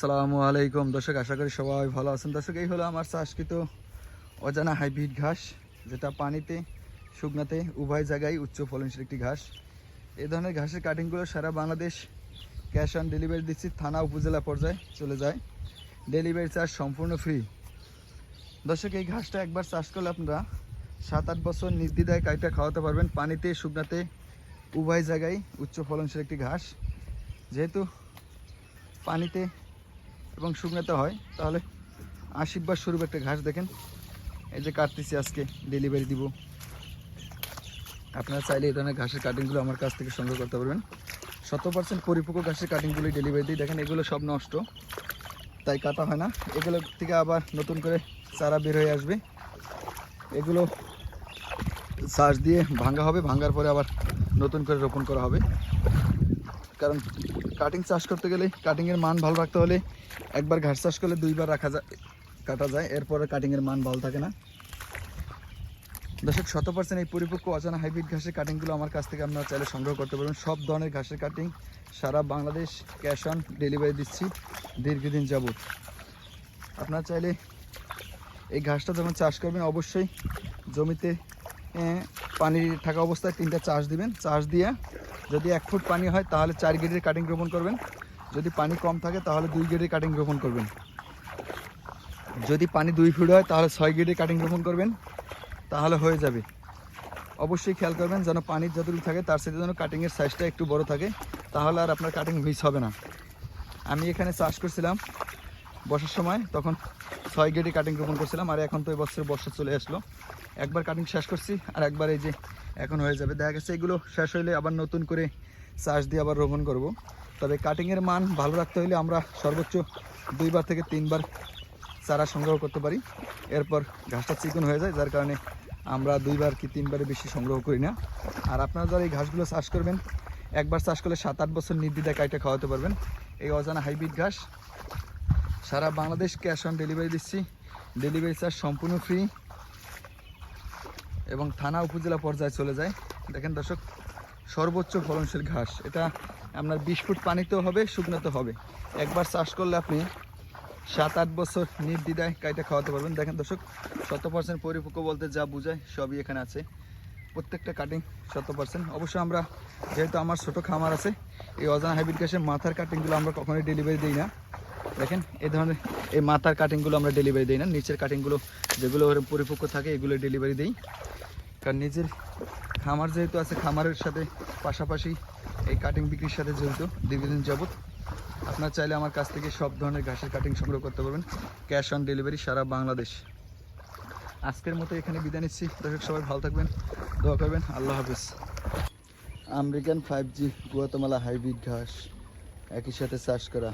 সালামু আলাইকুম। দর্শক, আশা করি সবাই ভালো আছেন। দর্শক, এই হলো আমার চাষকৃত অজানা হাইব্রিড ঘাস, যেটা পানিতে, শুকনাতে, উভয় জায়গায় উচ্চ ফলনশীল একটি ঘাস। এই ধরনের ঘাসের কাটিংগুলো সারা বাংলাদেশ ক্যাশ অন ডেলিভারি দিচ্ছি, থানা, উপজেলা পর্যায়ে চলে যায়। ডেলিভারি চার্জ সম্পূর্ণ ফ্রি দর্শক, এই ঘাসটা একবার চাষ করলে আপনারা সাত আট বছর নির্দ্বিধায় কাইটা খাওয়াতে পারবেন। পানিতে, শুকনাতে, উভয় জায়গায় উচ্চ ফলনশীল একটি ঘাস। যেহেতু পানিতে এবং শুকনাতে হয়, তাহলে আশীর্বাদ স্বরূপ একটা ঘাস দেখেন। এই যে কাটতেছি আজকে ডেলিভারি দিব। আপনারা চাইলে এই ধরনের ঘাসের কাটিংগুলো আমার কাছ থেকে সংগ্রহ করতে পারবেন। শত পার্সেন্ট পরিপক্ক ঘাসের কাটিংগুলি ডেলিভারি দিই দেখেন, এগুলো সব নষ্ট, তাই কাটা হয় না। এগুলো থেকে আবার নতুন করে চারা বের হয়ে আসবে। এগুলো চাষ দিয়ে ভাঙা হবে ভাঙার পরে আবার নতুন করে রোপণ করা হবে। কারণ কাটিং চাষ করতে গেলে কাটিংয়ের মান ভালো রাখতে হলে একবার ঘাস চাষ করলে দুইবার রাখা যায়, কাটা যায়, এরপরে কাটিংয়ের মান ভালো থাকে না। দর্শক শত পার্সেন্ট এই পরিপক্ক অজানা হাইব্রিড ঘাসের কাটিংগুলো আমার কাছ থেকে আপনারা চাইলে সংগ্রহ করতে পারবেন। সব ধরনের ঘাসের কাটিং সারা বাংলাদেশ ক্যাশ অন ডেলিভারি দিচ্ছি দীর্ঘদিন যাবত আপনারা চাইলে এই ঘাসটা যখন চাষ করবেন, অবশ্যই জমিতে পানি থাকা অবস্থায় তিনটা চাষ দিবেন। চাষ দিয়ে যদি এক ফুট পানি হয়, তাহলে চার গেটের কাটিং রোপণ করবেন। যদি পানি কম থাকে, তাহলে দুই গেটের কাটিং রোপণ করবেন। যদি পানি দুই ফুট হয়, তাহলে ছয় গেটের কাটিং রোপণ করবেন। তাহলে হয়ে যাবে। অবশ্যই খেয়াল করবেন, যেন পানির যতটুকু থাকে, তার সাথে যেন কাটিংয়ের সাইজটা একটু বড় থাকে, তাহলে আর আপনার কাটিং মিস হবে না। আমি এখানে চাষ করছিলাম। বর্ষার সময়, তখন ছয় গেটে কাটিং রোপণ করছিলাম, আর এখন তো এবছর বর্ষা চলে আসলো। একবার কাটিং শেষ করছি, আর একবার এই যে এখন হয়ে যাবে। দেখা গেছে এগুলো শেষ হইলে আবার নতুন করে চাষ দিয়ে আবার রোপণ করব। তবে কাটিংয়ের মান ভালো রাখতে হলে আমরা সর্বোচ্চ দুইবার থেকে তিনবার চারা সংগ্রহ করতে পারি। এরপর ঘাসটা চিকন হয়ে যায়, যার কারণে আমরা দুইবার কি তিনবারে বেশি সংগ্রহ করি না। আর আপনারা যারা এই ঘাসগুলো চাষ করবেন, একবার চাষ করলে সাত আট বছর নির্দ্বিধায় কাইটা খাওয়াতে পারবেন। এই অজানা হাইব্রিড ঘাস সারা বাংলাদেশ ক্যাশ অন ডেলিভারি দিচ্ছি। ডেলিভারি চার্জ সম্পূর্ণ ফ্রি এবং থানা উপজেলা পর্যায়ে চলে যায়। দেখেন দর্শক, সর্বোচ্চ ফলনশীল ঘাস। এটা আপনার বিশ ফুট পানিতেও হবে, শুকনোতেও হবে। একবার চাষ করলে আপনি সাত, আট বছর নির্দ্বিধায় কাইটা খাওয়াতে পারবেন। দেখেন দর্শক শত পার্সেন্ট পরিপক্ক বলতে যা বোঝায় সবই এখানে আছে। প্রত্যেকটা কাটিং শত পার্সেন্ট অবশ্যই আমরা, যেহেতু আমার ছোটো খামার আছে, এই অজানা হাইব্রিড ঘাসের মাথার কাটিংগুলো আমরা কখনোই ডেলিভারি দিই না। দেখেন, এই ধরনের এই মাথার কাটিংগুলো আমরা ডেলিভারি দিই না, নিচের কাটিংগুলো যেগুলো পরিপক্ক থাকে, এগুলো ডেলিভারি দিই। কারণ নিজের খামার যেহেতু আছে, খামারের সাথে পাশাপাশি এই কাটিং বিক্রির সাথে জড়িত দীর্ঘদিন যাবত আপনার চাইলে আমার কাছ থেকে সব ধরনের ঘাসের কাটিং সংগ্রহ করতে পারবেন ক্যাশ অন ডেলিভারি সারা বাংলাদেশ। আজকের মতো এখানে বিদায় নিচ্ছি। দর্শক সবাই ভালো থাকবেন, দোয়া করবেন, আল্লাহ হাফিজ। American five G Guatemala hybrid ঘাস, একই সাথে চাষ করা।